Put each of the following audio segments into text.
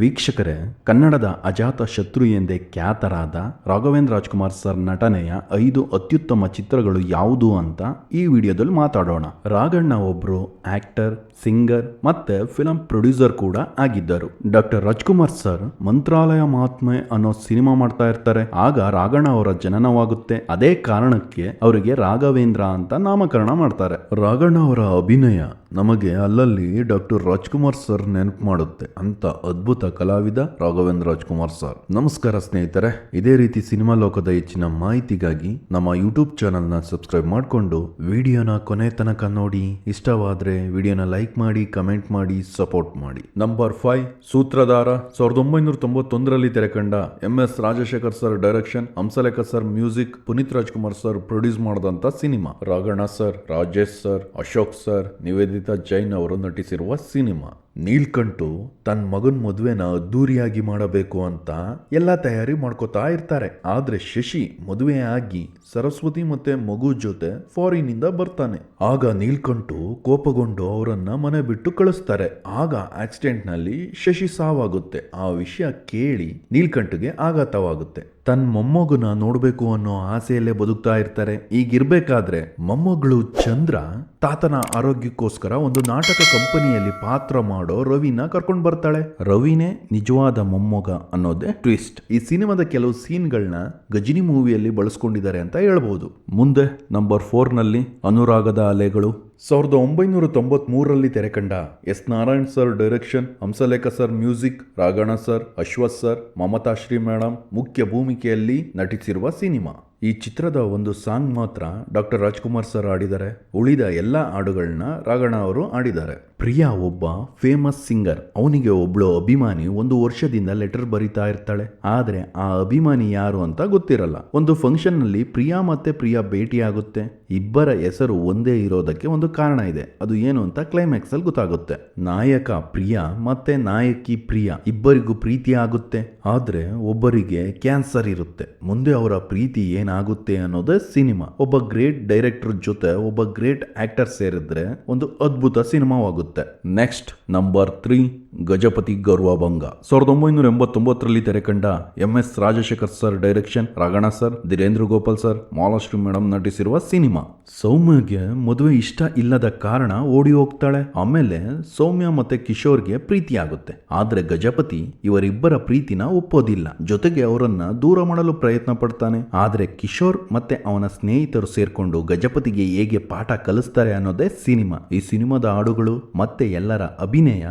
ವೀಕ್ಷಕರೇ, ಕನ್ನಡದ ಅಜಾತ ಶತ್ರು ಎಂದೇ ಖ್ಯಾತರಾದ ರಾಘವೇಂದ್ರ ರಾಜ್ಕುಮಾರ್ ಸರ್ ನಟನೆಯ ಐದು ಅತ್ಯುತ್ತಮ ಚಿತ್ರಗಳು ಯಾವುದು ಅಂತ ಈ ವಿಡಿಯೋದಲ್ಲಿ ಮಾತಾಡೋಣ. ರಾಘಣ್ಣ ಒಬ್ರು ಆಕ್ಟರ್, ಸಿಂಗರ್ ಮತ್ತೆ ಫಿಲಂ ಪ್ರೊಡ್ಯೂಸರ್ ಕೂಡ ಆಗಿದ್ದರು. ಡಾಕ್ಟರ್ ರಾಜ್ಕುಮಾರ್ ಸರ್ ಮಂತ್ರಾಲಯ ಮಹಾತ್ಮೆ ಅನ್ನೋ ಸಿನಿಮಾ ಮಾಡ್ತಾ ಇರ್ತಾರೆ. ಆಗ ರಾಘಣ್ಣ ಅವರ ಜನನವಾಗುತ್ತೆ. ಅದೇ ಕಾರಣಕ್ಕೆ ಅವರಿಗೆ ರಾಘವೇಂದ್ರ ಅಂತ ನಾಮಕರಣ ಮಾಡ್ತಾರೆ. ರಾಘಣ್ಣ ಅವರ ಅಭಿನಯ ನಮಗೆ ಅಲ್ಲಲ್ಲಿ ಡಾಕ್ಟರ್ ರಾಜ್ಕುಮಾರ್ ಸರ್ ನೆನಪು ಮಾಡುತ್ತೆ ಅಂತ ಅದ್ಭುತ ಕಲಾವಿದ ರಾಘವೇಂದ್ರ ರಾಜ್ಕುಮಾರ್ ಸರ್. ನಮಸ್ಕಾರ ಸ್ನೇಹಿತರೆ. ಇದೇ ರೀತಿ ಸಿನಿಮಾ ಲೋಕದ ಹೆಚ್ಚಿನ ಮಾಹಿತಿಗಾಗಿ ನಮ್ಮ ಯೂಟ್ಯೂಬ್ ಚಾನಲ್ನ ಸಬ್ಸ್ಕ್ರೈಬ್ ಮಾಡಿಕೊಂಡು ವಿಡಿಯೋನ ಕೊನೆ ತನಕ ನೋಡಿ. ಇಷ್ಟವಾದ್ರೆ ವಿಡಿಯೋನ ಲೈಕ್ ಮಾಡಿ, ಕಮೆಂಟ್ ಮಾಡಿ, ಸಪೋರ್ಟ್ ಮಾಡಿ. ನಂಬರ್ ಫೈವ್, ಸೂತ್ರಧಾರ, ಸಾವಿರದ ಒಂಬೈನೂರ ತೊಂಬತ್ತೊಂದರಲ್ಲಿ ತೆರೆಕಂಡ M S Rajashekar sir direction Hamsalekha sir music, Puneeth Rajkumar sir produce ಮಾಡಿದಂತ cinema. Raghanna sir, Rajesh sir, Ashok sir, Niveditha Jain ಅವರು ನಟಿಸಿರುವ ಸಿನಿಮಾ. ನೀಲ್ಕಂಠು ತನ್ನ ಮಗನ ಮದುವೆನ ಅದ್ದೂರಿಯಾಗಿ ಮಾಡಬೇಕು ಅಂತ ಎಲ್ಲ ತಯಾರಿ ಮಾಡ್ಕೋತಾ ಇರ್ತಾರೆ. ಆದ್ರೆ ಶಶಿ ಮದುವೆ ಆಗಿ ಸರಸ್ವತಿ ಮತ್ತೆ ಮಗು ಜೊತೆ ಫಾರಿನ್ ಇಂದ ಬರ್ತಾನೆ. ಆಗ ನೀಲ್ಕಂಠು ಕೋಪಗೊಂಡು ಅವರನ್ನ ಮನೆ ಬಿಟ್ಟು ಕಳಿಸ್ತಾರೆ. ಆಗ ಆಕ್ಸಿಡೆಂಟ್ನಲ್ಲಿ ಶಶಿ ಸಾವಾಗುತ್ತೆ. ಆ ವಿಷಯ ಕೇಳಿ ನೀಲ್ಕಂಠಗೆ ಆಘಾತವಾಗುತ್ತೆ. ತನ್ನ ಮೊಮ್ಮಗನ ನೋಡ್ಬೇಕು ಅನ್ನೋ ಆಸೆಯಲ್ಲೇ ಬದುಕ್ತಾ ಇರ್ತಾರೆ. ಈಗಿರ್ಬೇಕಾದ್ರೆ ಮೊಮ್ಮಗಳು ಚಂದ್ರ ತಾತನ ಆರೋಗ್ಯಕ್ಕೋಸ್ಕರ ಒಂದು ನಾಟಕ ಕಂಪನಿಯಲ್ಲಿ ಪಾತ್ರ ಮಾಡೋ ರವಿನ ಕರ್ಕೊಂಡು ಬರ್ತಾಳೆ. ರವಿನೇ ನಿಜವಾದ ಮೊಮ್ಮಗ ಅನ್ನೋದೇ ಟ್ವಿಸ್ಟ್ ಈ ಸಿನಿಮಾದ ಕೆಲವು ಸೀನ್ಗಳನ್ನ ಗಜಿನಿ ಮೂವಿಯಲ್ಲಿ ಬಳಸ್ಕೊಂಡಿದ್ದಾರೆ ಅಂತ ಹೇಳ್ಬೋದು. ಮುಂದೆ ನಂಬರ್ ಫೋರ್ನಲ್ಲಿ ಅನುರಾಗದ ಅಲೆಗಳು. ಸಾವಿರದ ಒಂಬೈನೂರ ತೊಂಬತ್ಮೂರರಲ್ಲಿ ತೆರೆಕಂಡ S Narayan sir direction, Hamsalekha sir music Raghanna sir, Ashwath sir, Mamata Shri madam ಮುಖ್ಯ ಭೂಮಿಕೆಯಲ್ಲಿ ನಟಿಸಿರುವ ಸಿನಿಮಾ. ಈ ಚಿತ್ರದ ಒಂದು ಸಾಂಗ್ ಮಾತ್ರ ಡಾಕ್ಟರ್ ರಾಜ್ಕುಮಾರ್ ಸರ್ ಆಡಿದ್ದಾರೆ ಉಳಿದ ಎಲ್ಲ ಹಾಡುಗಳನ್ನ ರಾಘಣ ಅವರು ಆಡಿದ್ದಾರೆ ಪ್ರಿಯಾ ಒಬ್ಬ ಫೇಮಸ್ ಸಿಂಗರ್ ಅವನಿಗೆ ಒಬ್ಳು ಅಭಿಮಾನಿ ಒಂದು ವರ್ಷದಿಂದ ಲೆಟರ್ ಬರಿತಾ ಇರ್ತಾಳೆ. ಆದ್ರೆ ಆ ಅಭಿಮಾನಿ ಯಾರು ಅಂತ ಗೊತ್ತಿರಲ್ಲ. ಒಂದು ಫಂಕ್ಷನ್ನಲ್ಲಿ ಪ್ರಿಯಾ ಮತ್ತೆ ಪ್ರಿಯಾ ಭೇಟಿಯಾಗುತ್ತೆ. ಇಬ್ಬರ ಹೆಸರು ಒಂದೇ ಇರೋದಕ್ಕೆ ಒಂದು ಕಾರಣ ಇದೆ. ಅದು ಏನು ಅಂತ ಕ್ಲೈಮ್ಯಾಕ್ಸ್ ಅಲ್ಲಿ ಗೊತ್ತಾಗುತ್ತೆ. ನಾಯಕ ಪ್ರಿಯಾ ಮತ್ತೆ ನಾಯಕಿ ಪ್ರಿಯಾ ಇಬ್ಬರಿಗೂ ಪ್ರೀತಿ ಆಗುತ್ತೆ. ಆದ್ರೆ ಒಬ್ಬರಿಗೆ ಕ್ಯಾನ್ಸರ್ ಇರುತ್ತೆ. ಮುಂದೆ ಅವರ ಪ್ರೀತಿ ಏನಾಗುತ್ತೆ ಅನ್ನೋದೇ ಸಿನಿಮಾ. ಒಬ್ಬ ಗ್ರೇಟ್ ಡೈರೆಕ್ಟರ್ ಜೊತೆ ಒಬ್ಬ ಗ್ರೇಟ್ ಆಕ್ಟರ್ ಸೇರಿದ್ರೆ ಒಂದು ಅದ್ಭುತ ಸಿನಿಮಾವಾಗುತ್ತೆ. Next number three Gajapathi Gauravabhanga. ಸಾವಿರದ ಒಂಬೈನೂರ ಎಂಬತ್ತೊಂಬತ್ತರಲ್ಲಿ ತೆರೆಕಂಡ M S Rajashekar sir direction Raghanna sir, Dheerendra Gopal sir, Malashri madam ನಟಿಸಿರುವ cinema. ಸೌಮ್ಯಗೆ ಮದುವೆ ಇಷ್ಟ ಇಲ್ಲದ ಕಾರಣ ಓಡಿ ಹೋಗ್ತಾಳೆ. ಆಮೇಲೆ ಸೌಮ್ಯ ಮತ್ತೆ ಕಿಶೋರ್ಗೆ ಪ್ರೀತಿ ಆಗುತ್ತೆ ಆದ್ರೆ ಗಜಪತಿ ಇವರಿಬ್ಬರ ಪ್ರೀತಿನ ಒಪ್ಪೋದಿಲ್ಲ. ಜೊತೆಗೆ ಅವರನ್ನ ದೂರ ಮಾಡಲು ಪ್ರಯತ್ನ ಪಡ್ತಾನೆ. ಆದ್ರೆ ಕಿಶೋರ್ ಮತ್ತೆ ಅವನ ಸ್ನೇಹಿತರು ಸೇರ್ಕೊಂಡು ಗಜಪತಿಗೆ ಹೇಗೆ ಪಾಠ ಕಲಿಸ್ತಾರೆ ಅನ್ನೋದೇ ಸಿನಿಮಾ. ಈ ಸಿನಿಮಾದ ಹಾಡುಗಳು ಮತ್ತೆ ಎಲ್ಲರ ಅಭಿನಯ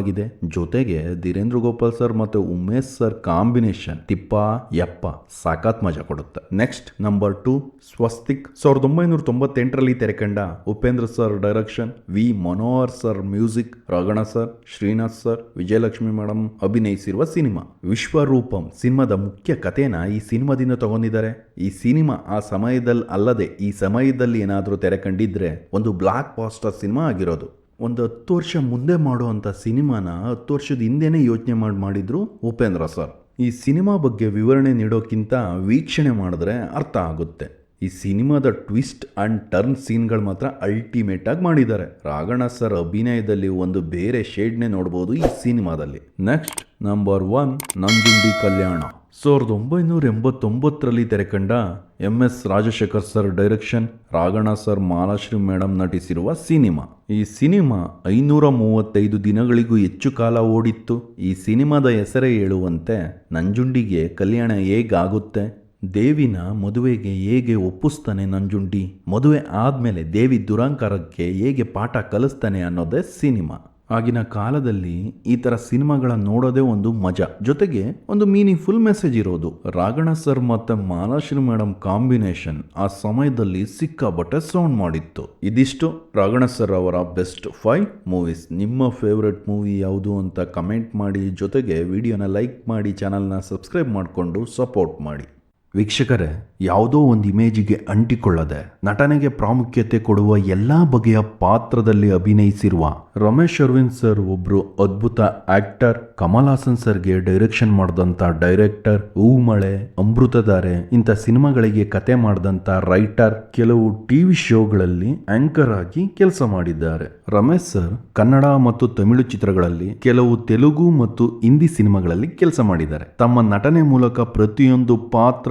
ಅದ್ಭುತವಾಗಿದೆ ಜೊತೆಗೆ ಧೀರೇಂದ್ರ ಗೋಪಾಲ್ ಸರ್ ಮತ್ತೆ ಉಮೇಶ್ ಸರ್ ಕಾಂಬಿನೇಷನ್ ತಿಪ್ಪ, ಯಪ್ಪ ಸಾಕಾತ್ ಮಜಾ ಕೊಡುತ್ತೆ. Next number two, Swastik. ಸಾವಿರದ ಒಂಬೈನೂರ ತೊಂಬತ್ತೆಂಟರಲ್ಲಿ ತೆರೆಕಂಡ Upendra sir direction, V Manohar sir music Raghanna sir, Srinath sir, Vijayalakshmi madam ಅಭಿನಯಿಸಿರುವ cinema. Vishwaroopam ಸಿನಿಮಾದ ಮುಖ್ಯ ಕಥೆನ ಈ ಸಿನಿಮಾದಿಂದ ತಗೊಂಡಿದ್ದಾರೆ. ಈ ಸಿನಿಮಾ ಆ ಸಮಯದಲ್ಲಿ ಅಲ್ಲದೆ ಈ ಸಮಯದಲ್ಲಿ ಏನಾದರೂ ತೆರೆ ಕಂಡಿದ್ರೆ ಒಂದು ಬ್ಲಾಕ್ ಪಾಸ್ಟರ್ ಸಿನಿಮಾ ಆಗಿರೋದು. ಒಂದು ಹತ್ತು ವರ್ಷ ಮುಂದೆ ಮಾಡುವಂಥ ಸಿನಿಮಾನ ಹತ್ತು ವರ್ಷದ ಹಿಂದೆನೇ ಯೋಚನೆ ಮಾಡಿ, ಮಾಡಿದ್ರು ಉಪೇಂದ್ರ ಸರ್. ಈ ಸಿನಿಮಾ ಬಗ್ಗೆ ವಿವರಣೆ ನೀಡೋಕ್ಕಿಂತ ವೀಕ್ಷಣೆ ಮಾಡಿದ್ರೆ ಅರ್ಥ ಆಗುತ್ತೆ. ಈ ಸಿನಿಮಾದ ಟ್ವಿಸ್ಟ್ ಆ್ಯಂಡ್ ಟರ್ನ್ ಸೀನ್ಗಳು ಮಾತ್ರ ಅಲ್ಟಿಮೇಟ್ ಆಗಿ ಮಾಡಿದ್ದಾರೆ. ರಾಘಣ ಸರ್ ಅಭಿನಯದಲ್ಲಿ ಒಂದು ಬೇರೆ ಶೇಡ್ನೇ ನೋಡ್ಬೋದು ಈ ಸಿನಿಮಾದಲ್ಲಿ. Next number one Nanjundi Kalyana. ಸಾವಿರದ ಒಂಬೈನೂರ ಎಂಬತ್ತೊಂಬತ್ತರಲ್ಲಿ ತೆರೆಕಂಡ M S Rajashekar sir direction Raghanna sir Malashri madam ನಟಿಸಿರುವ cinema. ಈ ಸಿನಿಮಾ ಐನೂರ ಮೂವತ್ತೈದು ದಿನಗಳಿಗೂ ಹೆಚ್ಚು ಕಾಲ ಓಡಿತ್ತು. ಈ ಸಿನಿಮಾದ ಹೆಸರೇ ಹೇಳುವಂತೆ ನಂಜುಂಡಿಗೆ ಕಲ್ಯಾಣ ಹೇಗಾಗುತ್ತೆ? ದೇವಿನ ಮದುವೆಗೆ ಹೇಗೆ ಒಪ್ಪಿಸ್ತಾನೆ ನಂಜುಂಡಿ? ಮದುವೆ ಆದಮೇಲೆ ದೇವಿ ದುರಂಕಾರಕ್ಕೆ ಹೇಗೆ ಪಾಠ ಕಲಿಸ್ತಾನೆ ಅನ್ನೋದೇ ಸಿನಿಮಾ. ಆಗಿನ ಕಾಲದಲ್ಲಿ ಈ ಥರ ಸಿನಿಮಾಗಳ ನೋಡೋದೇ ಒಂದು ಮಜಾ. ಜೊತೆಗೆ ಒಂದು ಮೀನಿಂಗ್ಫುಲ್ ಮೆಸೇಜ್ ಇರೋದು. ರಾಘಣ ಸರ್ ಮತ್ತು ಮಾಲಾಶ್ರೀ ಮೇಡಮ್ ಕಾಂಬಿನೇಷನ್ ಆ ಸಮಯದಲ್ಲಿ ಸಿಕ್ಕಾಬಟ್ಟೆ ಸೌಂಡ್ ಮಾಡಿತ್ತು. ಇದಿಷ್ಟು ರಾಘಣ ಸರ್ ಅವರ ಬೆಸ್ಟ್ ಫೈವ್ ಮೂವೀಸ್ ನಿಮ್ಮ ಫೇವ್ರೆಟ್ ಮೂವಿ ಯಾವುದು ಅಂತ ಕಮೆಂಟ್ ಮಾಡಿ. ಜೊತೆಗೆ ವಿಡಿಯೋನ ಲೈಕ್ ಮಾಡಿ ಚಾನಲ್ನ ಸಬ್ಸ್ಕ್ರೈಬ್ ಮಾಡಿಕೊಂಡು ಸಪೋರ್ಟ್ ಮಾಡಿ. ವೀಕ್ಷಕರೇ, ಯಾವುದೋ ಒಂದು ಇಮೇಜಿಗೆ ಅಂಟಿಕೊಳ್ಳದೆ ನಟನೆಗೆ ಪ್ರಾಮುಖ್ಯತೆ ಕೊಡುವ ಎಲ್ಲ ಬಗೆಯ ಪಾತ್ರದಲ್ಲಿ ಅಭಿನಯಿಸಿರುವ ರಮೇಶ್ ಅರವಿಂದ್ ಸರ್ ಒಬ್ರು ಅದ್ಭುತ ಆಕ್ಟರ್, ಕಮಲ್ ಹಾಸನ್ ಸರ್ಗೆ ಡೈರೆಕ್ಷನ್ ಮಾಡಿದಂತ ಡೈರೆಕ್ಟರ್, ಹೂಮಳೆ, ಅಮೃತಧಾರೆ ಇಂಥ ಸಿನಿಮಾಗಳಿಗೆ ಕತೆ ಮಾಡಿದಂತ ರೈಟರ್ ಕೆಲವು ಟಿವಿ ಶೋಗಳಲ್ಲಿ ಆಂಕರ್ ಆಗಿ ಕೆಲಸ ಮಾಡಿದ್ದಾರೆ. ರಮೇಶ್ ಸರ್ ಕನ್ನಡ ಮತ್ತು ತಮಿಳು ಚಿತ್ರಗಳಲ್ಲಿ ಕೆಲವು ತೆಲುಗು ಮತ್ತು ಹಿಂದಿ ಸಿನಿಮಾಗಳಲ್ಲಿ ಕೆಲಸ ಮಾಡಿದ್ದಾರೆ. ತಮ್ಮ ನಟನೆ ಮೂಲಕ ಪ್ರತಿಯೊಂದು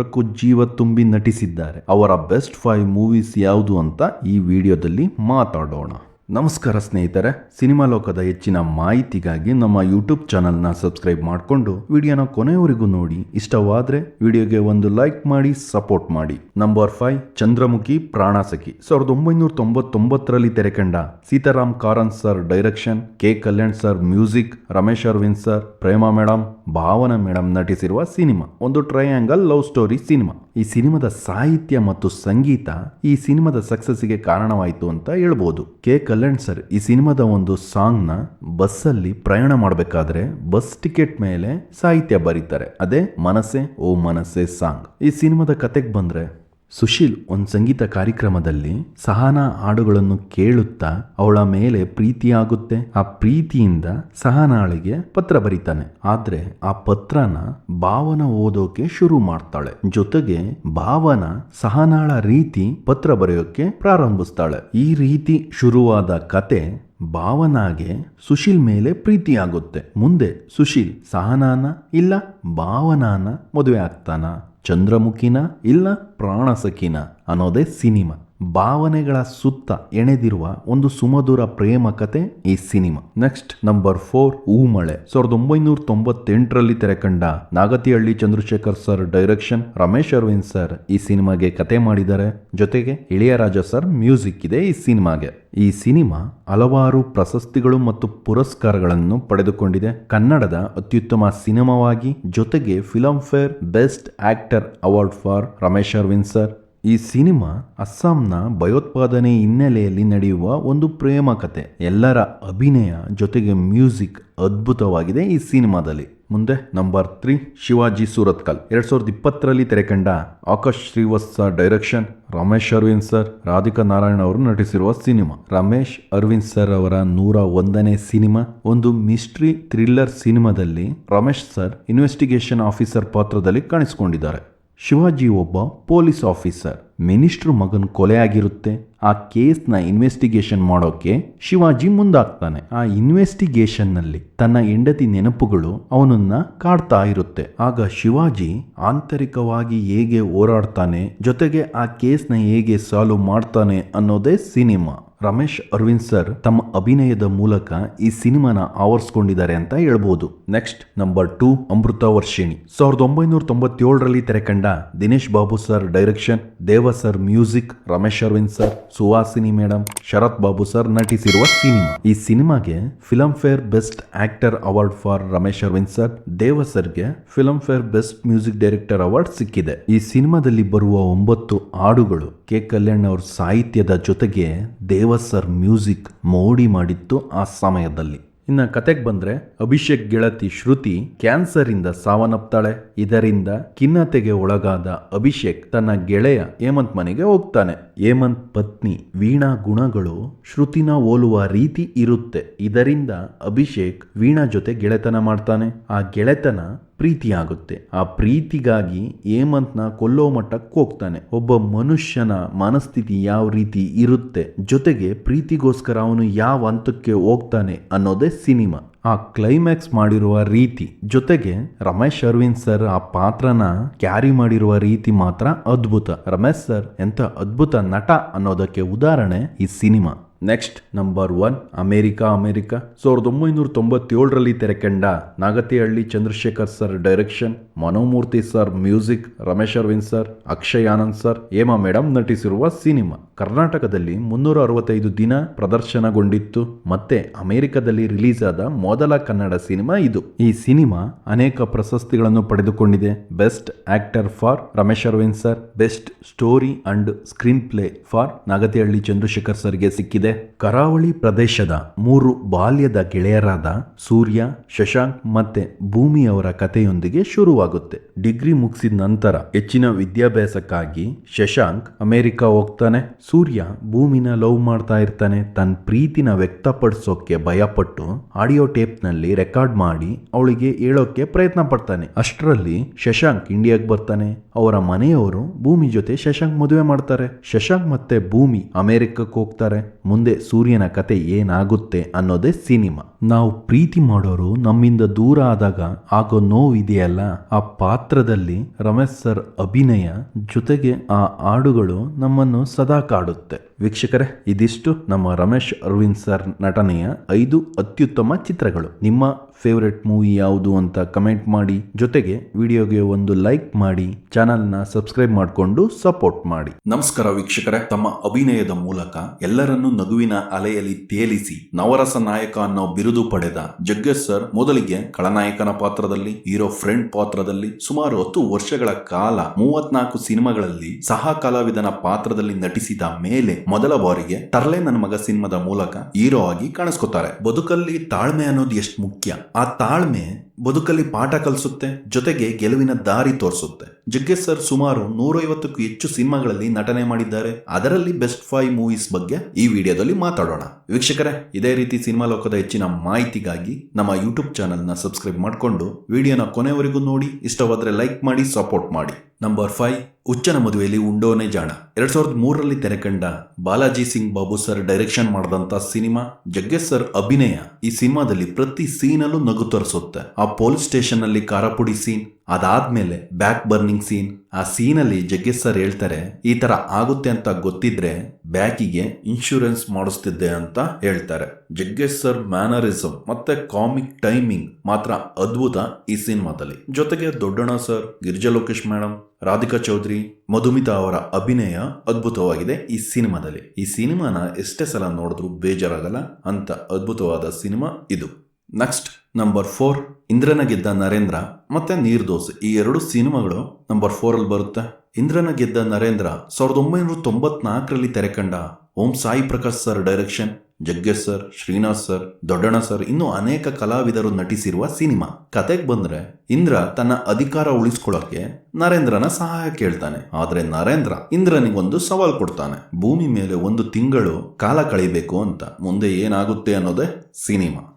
ಪಾತ್ರಕ್ಕೂ ಜೀವ ತುಂಬಿ ನಟಿಸಿದ್ದಾರೆ. ಅವರ ಬೆಸ್ಟ್ ಫೈವ್ ಮೂವೀಸ್ ಯಾವುದು ಅಂತ ಈ ವಿಡಿಯೋದಲ್ಲಿ ಮಾತಾಡೋಣ. ನಮಸ್ಕಾರ ಸ್ನೇಹಿತರೆ, ಸಿನಿಮಾ ಲೋಕದ ಹೆಚ್ಚಿನ ಮಾಹಿತಿಗಾಗಿ ನಮ್ಮ ಯೂಟ್ಯೂಬ್ ಚಾನಲ್ನ ಸಬ್ಸ್ಕ್ರೈಬ್ ಮಾಡಿಕೊಂಡು ವಿಡಿಯೋನ ಕೊನೆಯವರೆಗೂ ನೋಡಿ. ಇಷ್ಟವಾದರೆ ವಿಡಿಯೋಗೆ ಒಂದು ಲೈಕ್ ಮಾಡಿ ಸಪೋರ್ಟ್ ಮಾಡಿ. Number five Chandramukhi, Pranasakhi. ಸಾವಿರದ ಒಂಬೈನೂರ ತೊಂಬತ್ತೊಂಬತ್ತರಲ್ಲಿ ತೆರೆಕಂಡ Seetharam Karan sir direction K Kalyan sir music Ramesh Aravind sir Prema madam Bhavana madam ನಟಿಸಿರುವ cinema. ಒಂದು ಟ್ರಯಾಂಗಲ್ ಲವ್ ಸ್ಟೋರಿ ಸಿನಿಮಾ. ಈ ಸಿನಿಮಾದ ಸಾಹಿತ್ಯ ಮತ್ತು ಸಂಗೀತ ಈ ಸಿನಿಮಾದ ಸಕ್ಸಸ್ಗೆ ಕಾರಣವಾಯಿತು ಅಂತ ಹೇಳ್ಬೋದು. ಕೆ ಸರ್, ಈ ಸಿನಿಮಾದ ಒಂದು ಸಾಂಗ್ನ ಬಸ್ಸಲ್ಲಿ ಪ್ರಯಾಣ ಮಾಡಬೇಕಾದ್ರೆ ಬಸ್ ಟಿಕೆಟ್ ಮೇಲೆ ಸಾಹಿತ್ಯ ಬರೀತಾರೆ. ಅದೇ ಮನಸ್ಸೆ ಓ ಮನಸ್ಸೆ ಸಾಂಗ್. ಈ ಸಿನಿಮಾದ ಕತೆಗೆ ಬಂದ್ರೆ ಸುಶೀಲ್ ಒಂದು ಸಂಗೀತ ಕಾರ್ಯಕ್ರಮದಲ್ಲಿ ಸಹನಾ ಹಾಡುಗಳನ್ನು ಕೇಳುತ್ತಾ ಅವಳ ಮೇಲೆ ಪ್ರೀತಿಯಾಗುತ್ತೆ. ಆ ಪ್ರೀತಿಯಿಂದ ಸಹನಾಳಿಗೆ ಪತ್ರ ಬರೀತಾನೆ. ಆದ್ರೆ ಆ ಪತ್ರನ ಭಾವನ ಓದೋಕೆ ಶುರು ಮಾಡ್ತಾಳೆ. ಜೊತೆಗೆ ಭಾವನ ಸಹನಾಳ ರೀತಿ ಪತ್ರ ಬರೆಯೋಕೆ ಪ್ರಾರಂಭಿಸ್ತಾಳೆ. ಈ ರೀತಿ ಶುರುವಾದ ಕತೆ ಭಾವನಾಗೆ ಸುಶೀಲ್ ಮೇಲೆ ಪ್ರೀತಿಯಾಗುತ್ತೆ. ಮುಂದೆ ಸುಶೀಲ್ ಸಹನಾನ ಇಲ್ಲ ಭಾವನಾನ ಮದುವೆ ಆಗ್ತಾನ? ಚಂದ್ರಮುಖಿನ ಇಲ್ಲ ಪ್ರಾಣಸಖಿನ ಅನ್ನೋದೇ ಸಿನಿಮಾ. ಭಾವನೆಗಳ ಸುತ್ತ ಎಣೆದಿರುವ ಒಂದು ಸುಮಧುರ ಪ್ರೇಮ ಕತೆ ಈ cinema. Next, number four, Oomale. ಸಾವಿರದ ಒಂಬೈನೂರ ತೊಂಬತ್ತೆಂಟರಲ್ಲಿ ತೆರೆಕಂಡ Nagathihalli Chandrashekar sir direction, Ramesh Aravind sir ಈ ಸಿನಿಮಾಗೆ ಕತೆ ಮಾಡಿದ್ದಾರೆ ಜೊತೆಗೆ ಇಳೆಯರಾಜ ಸರ್ ಮ್ಯೂಸಿಕ್ ಇದೆ ಈ ಸಿನಿಮಾಗೆ. ಈ ಸಿನಿಮಾ ಹಲವಾರು ಪ್ರಶಸ್ತಿಗಳು ಮತ್ತು ಪುರಸ್ಕಾರಗಳನ್ನು ಪಡೆದುಕೊಂಡಿದೆ. ಕನ್ನಡದ ಅತ್ಯುತ್ತಮ ಸಿನಿಮಾವಾಗಿ ಜೊತೆಗೆ Filmfare best actor award for Ramesh Aravind sir. ಈ ಸಿನಿಮಾ ಅಸ್ಸಾಂನ ಭಯೋತ್ಪಾದನೆ ಹಿನ್ನೆಲೆಯಲ್ಲಿ ನಡೆಯುವ ಒಂದು ಪ್ರೇಮ ಕತೆ. ಎಲ್ಲರ ಅಭಿನಯ ಜೊತೆಗೆ ಮ್ಯೂಸಿಕ್ ಅದ್ಭುತವಾಗಿದೆ ಈ ಸಿನಿಮಾದಲ್ಲಿ. ಮುಂದೆ ನಂಬರ್ ತ್ರೀ, ಶಿವಾಜಿ ಸೂರತ್ಕಲ್ ಎರಡ್ ಸಾವಿರದ ಇಪ್ಪತ್ತರಲ್ಲಿ ತೆರೆಕಂಡ ಆಕಾಶ್ ಶ್ರೀವತ್ಸ ಡೈರೆಕ್ಷನ್, ರಮೇಶ್ ಅರವಿಂದ್ ಸರ್, ರಾಧಿಕಾ ನಾರಾಯಣ್ ಅವರು ನಟಿಸಿರುವ ಸಿನಿಮಾ. ರಮೇಶ್ ಅರವಿಂದ್ ಸರ್ ಅವರ ನೂರ ಒಂದನೇ ಸಿನಿಮಾ. ಒಂದು ಮಿಸ್ಟ್ರಿ ಥ್ರಿಲ್ಲರ್ ಸಿನಿಮಾದಲ್ಲಿ ರಮೇಶ್ ಸರ್ ಇನ್ವೆಸ್ಟಿಗೇಷನ್ ಆಫೀಸರ್ ಪಾತ್ರದಲ್ಲಿ ಕಾಣಿಸಿಕೊಂಡಿದ್ದಾರೆ. ಶಿವಾಜಿ ಒಬ್ಬ ಪೊಲೀಸ್ ಆಫೀಸರ್. ಮಿನಿಸ್ಟ್ರ್ ಮಗನ್ ಕೊಲೆ ಆಗಿರುತ್ತೆ ಆ ಕೇಸ್ನ ಇನ್ವೆಸ್ಟಿಗೇಷನ್ ಮಾಡೋಕೆ ಶಿವಾಜಿ ಮುಂದಾಗ್ತಾನೆ. ಆ ಇನ್ವೆಸ್ಟಿಗೇಷನ್ನಲ್ಲಿ ತನ್ನ ಹೆಂಡತಿ ನೆನಪುಗಳು ಅವನನ್ನ ಕಾಡ್ತಾ ಇರುತ್ತೆ. ಆಗ ಶಿವಾಜಿ ಆಂತರಿಕವಾಗಿ ಹೇಗೆ ಹೋರಾಡ್ತಾನೆ, ಜೊತೆಗೆ ಆ ಕೇಸ್ನ ಹೇಗೆ ಸಾಲ್ವ್ ಮಾಡ್ತಾನೆ ಅನ್ನೋದೇ ಸಿನಿಮಾ. ರಮೇಶ್ ಅರವಿಂದ್ ಸರ್ ತಮ್ಮ ಅಭಿನಯದ ಮೂಲಕ ಈ ಸಿನಿಮಾನ ಆವರಿಸ್ಕೊಂಡಿದ್ದಾರೆ ಅಂತ ಹೇಳ್ಬೋದು. Next, number two, Amrutha Varshini. ಸಾವಿರದ ಒಂಬೈನೂರ ತೊಂಬತ್ತೇಳರಲ್ಲಿ ತೆರೆಕಂಡ Dinesh Babu sir direction, Deva sir music, Ramesh Aravind sir, Suhasini madam Sharath Babu sir ನಟಿಸಿರುವ cinema. ಈ ಸಿನಿಮಾಗೆ Filmfare best actor award for Ramesh Aravind sir, Deva ಸರ್ಗೆ Filmfare best music director award ಸಿಕ್ಕಿದೆ. ಈ ಸಿನಿಮಾದಲ್ಲಿ ಬರುವ ಒಂಬತ್ತು ಹಾಡುಗಳು ಕೆ. ಕಲ್ಯಾಣ್ ಅವ್ರ ಸಾಹಿತ್ಯದ ಜೊತೆಗೆ ದೇವ ಸರ್ ಮ್ಯೂಸಿಕ್ ಮೋಡಿ ಮಾಡಿತ್ತು ಆ ಸಮಯದಲ್ಲಿ. ಇನ್ನು ಕತೆಗೆ ಬಂದ್ರೆ ಅಭಿಷೇಕ್ ಗೆಳತಿ ಶ್ರುತಿ ಕ್ಯಾನ್ಸರ್ ಇಂದ ಸಾವನ್ನಪ್ತಾಳೆ. ಇದರಿಂದ ಖಿನ್ನತೆಗೆ ಒಳಗಾದ ಅಭಿಷೇಕ್ ತನ್ನ ಗೆಳೆಯ ಹೇಮಂತ್ ಮನೆಗೆ ಹೋಗ್ತಾನೆ. ಹೇಮಂತ್ ಪತ್ನಿ ವೀಣಾ ಗುಣಗಳು ಶ್ರುತಿನ ಹೋಲುವ ರೀತಿ ಇರುತ್ತೆ. ಇದರಿಂದ ಅಭಿಷೇಕ್ ವೀಣಾ ಜೊತೆ ಗೆಳೆತನ ಮಾಡ್ತಾನೆ. ಆ ಗೆಳೆತನ ಪ್ರೀತಿಯಾಗುತ್ತೆ. ಆ ಪ್ರೀತಿಗಾಗಿ ಹೇಮಂತ್ನ ಕೊಲ್ಲೋ ಮಟ್ಟಕ್ಕೆ ಹೋಗ್ತಾನೆ. ಒಬ್ಬ ಮನುಷ್ಯನ ಮನಸ್ಥಿತಿ ಯಾವ ರೀತಿ ಇರುತ್ತೆ, ಜೊತೆಗೆ ಪ್ರೀತಿಗೋಸ್ಕರ ಅವನು ಯಾವ ಹಂತಕ್ಕೆ ಹೋಗ್ತಾನೆ ಅನ್ನೋದೇ ಸಿನಿಮಾ. ಆ ಕ್ಲೈಮ್ಯಾಕ್ಸ್ ಮಾಡಿರುವ ರೀತಿ, ಜೊತೆಗೆ ರಮೇಶ್ ಅರವಿಂದ್ ಸರ್ ಆ ಪಾತ್ರನ ಕ್ಯಾರಿ ಮಾಡಿರುವ ರೀತಿ ಮಾತ್ರ ಅದ್ಭುತ. ರಮೇಶ್ ಸರ್ ಎಂಥ ಅದ್ಭುತ ನಟ ಅನ್ನೋದಕ್ಕೆ ಉದಾಹರಣೆ ಈ cinema. Next number one America America ಸಾವಿರದ ಒಂಬೈನೂರ ತೊಂಬತ್ತೇಳರಲ್ಲಿ ತೆರೆಕಂಡ Nagathihalli Chandrashekar sir direction Manomurthy sir music Ramesh Aravind sir, Akshay Anand sir, Hema madam ನಟಿಸಿರುವ cinema. ಕರ್ನಾಟಕದಲ್ಲಿ ಮುನ್ನೂರ ಅರವತ್ತೈದು ದಿನ ಪ್ರದರ್ಶನಗೊಂಡಿತ್ತು. ಮತ್ತೆ ಅಮೆರಿಕದಲ್ಲಿ ರಿಲೀಸ್ ಆದ ಮೊದಲ ಕನ್ನಡ ಸಿನಿಮಾ ಇದು. ಈ ಸಿನಿಮಾ ಅನೇಕ ಪ್ರಶಸ್ತಿಗಳನ್ನು ಪಡೆದುಕೊಂಡಿದೆ. Best actor for Ramesh Aravind sir best story and screenplay for Nagathihalli Chandrashekar ಸರ್ಗೆ ಸಿಕ್ಕಿದೆ. ಕರಾವಳಿ ಪ್ರದೇಶದ ಮೂರು ಬಾಲ್ಯದ ಗೆಳೆಯರಾದ ಸೂರ್ಯ, ಶಶಾಂಕ್ ಮತ್ತೆ ಭೂಮಿಯವರ ಕಥೆಯೊಂದಿಗೆ ಶುರುವಾಗುತ್ತೆ. ಡಿಗ್ರಿ ಮುಗಿಸಿದ ನಂತರ ಹೆಚ್ಚಿನ ವಿದ್ಯಾಭ್ಯಾಸಕ್ಕಾಗಿ ಶಶಾಂಕ್ ಅಮೆರಿಕ ಹೋಗ್ತಾನೆ. ಸೂರ್ಯ ಭೂಮಿನ ಲವ್ ಮಾಡ್ತಾ ಇರ್ತಾನೆ. ತನ್ನ ಪ್ರೀತಿನ ವ್ಯಕ್ತಪಡಿಸೋಕೆ ಭಯಪಟ್ಟು ಆಡಿಯೋ ಟೇಪ್ನಲ್ಲಿ ರೆಕಾರ್ಡ್ ಮಾಡಿ ಅವಳಿಗೆ ಹೇಳೋಕೆ ಪ್ರಯತ್ನ ಪಡ್ತಾನೆ. ಅಷ್ಟರಲ್ಲಿ ಶಶಾಂಕ್ ಇಂಡಿಯಾಗೆ ಬರ್ತಾನೆ. ಅವರ ಮನೆಯವರು ಭೂಮಿ ಜೊತೆ ಶಶಾಂಕ್ ಮದುವೆ ಮಾಡ್ತಾರೆ. ಶಶಾಂಕ್ ಮತ್ತೆ ಭೂಮಿ ಅಮೆರಿಕಕ್ಕೆ ಹೋಗ್ತಾರೆ. ಮುಂದೆ ಸೂರ್ಯನ ಕತೆ ಏನಾಗುತ್ತೆ ಅನ್ನೋದೇ ಸಿನಿಮಾ. ನಾವು ಪ್ರೀತಿ ಮಾಡೋರು ನಮ್ಮಿಂದ ದೂರ ಆದಾಗ ಆಗೋ ನೋವಿದೆಯಲ್ಲ, ಆ ಪಾತ್ರದಲ್ಲಿ ರಮೇಶ್ ಸರ್ ಅಭಿನಯ ಜೊತೆಗೆ ಆ ಹಾಡುಗಳು ನಮ್ಮನ್ನು ಸದಾ ಕಾಡುತ್ತೆ. ವೀಕ್ಷಕರೇ, ಇದಿಷ್ಟು ನಮ್ಮ ರಮೇಶ್ ಅರವಿಂದ್ ಸರ್ ನಟನೆಯ ಐದು ಅತ್ಯುತ್ತಮ ಚಿತ್ರಗಳು. ನಿಮ್ಮ ಫೇವ್ರೆಟ್ ಮೂವಿ ಯಾವುದು ಅಂತ ಕಮೆಂಟ್ ಮಾಡಿ. ಜೊತೆಗೆ ವಿಡಿಯೋಗೆ ಒಂದು ಲೈಕ್ ಮಾಡಿ. ಚಾನಲ್ನ ಸಬ್ಸ್ಕ್ರೈಬ್ ಮಾಡಿಕೊಂಡು ಸಪೋರ್ಟ್ ಮಾಡಿ. ನಮಸ್ಕಾರ ವೀಕ್ಷಕರೇ. ತಮ್ಮ ಅಭಿನಯದ ಮೂಲಕ ಎಲ್ಲರನ್ನೂ ನಗುವಿನ ಅಲೆಯಲ್ಲಿ ತೇಲಿಸಿ ನವರಸ ನಾಯಕ ಅನ್ನೋ ಬಿರುದು ಪಡೆದ ಜಗ್ಗೇಶ್ ಸರ್ ಮೊದಲಿಗೆ ಖಳನಾಯಕನ ಪಾತ್ರದಲ್ಲಿ, ಹೀರೋ ಫ್ರೆಂಡ್ ಪಾತ್ರದಲ್ಲಿ ಸುಮಾರು ಹತ್ತು ವರ್ಷಗಳ ಕಾಲ ಮೂವತ್ನಾಲ್ಕು ಸಿನಿಮಾಗಳಲ್ಲಿ ಸಹ ಕಲಾವಿದನ ಪಾತ್ರದಲ್ಲಿ ನಟಿಸಿದ ಮೇಲೆ ಮೊದಲ ಬಾರಿಗೆ ತರ್ಲೆ ನನ್ನ ಮಗ ಸಿನಿಮಾದ ಮೂಲಕ ಹೀರೋ ಆಗಿ ಕಾಣಿಸ್ಕೊತಾರೆ. ಬದುಕಲ್ಲಿ ತಾಳ್ಮೆ ಅನ್ನೋದು ಎಷ್ಟು ಮುಖ್ಯ? ಆ ತಾಳ್ಮೆ ಬದುಕಲ್ಲಿ ಪಾಠ ಕಲಿಸುತ್ತೆ, ಜೊತೆಗೆ ಗೆಲುವಿನ ದಾರಿ ತೋರಿಸುತ್ತೆ. ಜಗ್ಗೇಶ್ ಸರ್ ಸುಮಾರು ನೂರೈವತ್ತಕ್ಕೂ ಹೆಚ್ಚು ಸಿನಿಮಾಗಳಲ್ಲಿ ನಟನೆ ಮಾಡಿದ್ದಾರೆ. ಅದರಲ್ಲಿ ಬೆಸ್ಟ್ ಫೈವ್ ಮೂವೀಸ್ ಬಗ್ಗೆ ಈ ವಿಡಿಯೋದಲ್ಲಿ ಮಾತಾಡೋಣ. ವೀಕ್ಷಕರೇ, ಇದೇ ರೀತಿ ಸಿನಿಮಾ ಲೋಕದ ಹೆಚ್ಚಿನ ಮಾಹಿತಿಗಾಗಿ ನಮ್ಮ ಯೂಟ್ಯೂಬ್ ಚಾನೆಲ್ನ ಸಬ್ಸ್ಕ್ರೈಬ್ ಮಾಡಿಕೊಂಡು ವಿಡಿಯೋನ ಕೊನೆವರೆಗೂ ನೋಡಿ. ಇಷ್ಟವಾದರೆ ಲೈಕ್ ಮಾಡಿ, ಸಪೋರ್ಟ್ ಮಾಡಿ. ನಂಬರ್ ಫೈವ್ ಉಚ್ಚನ ಮದುವೆಯಲ್ಲಿ ಉಂಡೋನೆ ಜಾಣ. ಎರಡ್ ಸಾವಿರದ ಮೂರರಲ್ಲಿ ತೆರೆಕಂಡ ಬಾಲಾಜಿ ಸಿಂಗ್ ಬಾಬು ಸರ್ ಡೈರೆಕ್ಷನ್ ಮಾಡಿದಂತ ಸಿನಿಮಾ ಜಗ್ಗೇಶ್ ಸರ್ ಅಭಿನಯ ಈ ಸಿನಿಮಾದಲ್ಲಿ ಪ್ರತಿ ಸೀನಲ್ಲೂ ನಗು ತರಿಸುತ್ತೆ. ಆ ಪೊಲೀಸ್ ಸ್ಟೇಷನ್ ಅಲ್ಲಿ ಖಾರಪುಡಿ ಸೀನ್, ಅದಾದ್ಮೇಲೆ ಬ್ಯಾಕ್ ಬರ್ನಿಂಗ್ ಸೀನ್. ಆ ಸೀನಲ್ಲಿ ಜಗ್ಗೇಶ್ ಸರ್ ಹೇಳ್ತಾರೆ, ಈ ತರ ಆಗುತ್ತೆ ಅಂತ ಗೊತ್ತಿದ್ರೆ ಬ್ಯಾಕಿಗೆ ಇನ್ಶೂರೆನ್ಸ್ ಮಾಡಿಸ್ತಿದ್ದೆ ಅಂತ ಹೇಳ್ತಾರೆ. ಜಗ್ಗೇಶ್ ಸರ್ ಮ್ಯಾನರಿಸಮ್ ಮತ್ತೆ ಕಾಮಿಕ್ ಟೈಮಿಂಗ್ ಮಾತ್ರ ಅದ್ಭುತ ಈ ಸಿನಿಮಾದಲ್ಲಿ. ಜೊತೆಗೆ ದೊಡ್ಡಣ್ಣ ಸರ್, ಗಿರಿಜಾ ಲೋಕೇಶ್ ಮೇಡಮ್ ರಾಧಿಕಾ ಚೌಧರಿ, ಮಧುಮಿತಾ ಅವರ ಅಭಿನಯ ಅದ್ಭುತವಾಗಿದೆ ಈ ಸಿನಿಮಾದಲ್ಲಿ. ಈ ಸಿನಿಮಾನ ಎಷ್ಟೇ ಸಲ ನೋಡಿದ್ರು ಬೇಜಾರಾಗಲ್ಲ ಅಂತ ಅದ್ಭುತವಾದ ಸಿನಿಮಾ ಇದು. ನೆಕ್ಸ್ಟ್ ನಂಬರ್ ಫೋರ್ ಇಂದ್ರನ ಗೆದ್ದ ನರೇಂದ್ರ ಮತ್ತೆ ನೀರ್ದೋಸೆ ಈ ಎರಡು ಸಿನಿಮಾಗಳು ನಂಬರ್ ಫೋರಲ್ಲಿ ಬರುತ್ತೆ. ಇಂದ್ರನ ಗೆದ್ದ ನರೇಂದ್ರ ಸಾವಿರದ ಒಂಬೈನೂರ ತೊಂಬತ್ನಾಲ್ಕರಲ್ಲಿ ತೆರೆಕಂಡ Om Sai Prakash sir direction, Jaggesh sir, Srinath sir, Doddanna sir, ಇನ್ನೂ ಅನೇಕ ಕಲಾವಿದರು ನಟಿಸಿರುವ ಸಿನಿಮಾ. ಕತೆಗೆ ಬಂದ್ರೆ ಇಂದ್ರ ತನ್ನ ಅಧಿಕಾರ ಉಳಿಸ್ಕೊಳ್ಳೋಕೆ ನರೇಂದ್ರನ ಸಹಾಯ ಕೇಳ್ತಾನೆ. ಆದ್ರೆ ನರೇಂದ್ರ ಇಂದ್ರನಿಗೊಂದು ಸವಾಲ್ ಕೊಡ್ತಾನೆ. ಭೂಮಿ ಮೇಲೆ ಒಂದು ತಿಂಗಳು ಕಾಲ ಕಳೀಬೇಕು ಅಂತ. ಮುಂದೆ ಏನಾಗುತ್ತೆ ಅನ್ನೋದೇ ಸಿನಿಮಾ.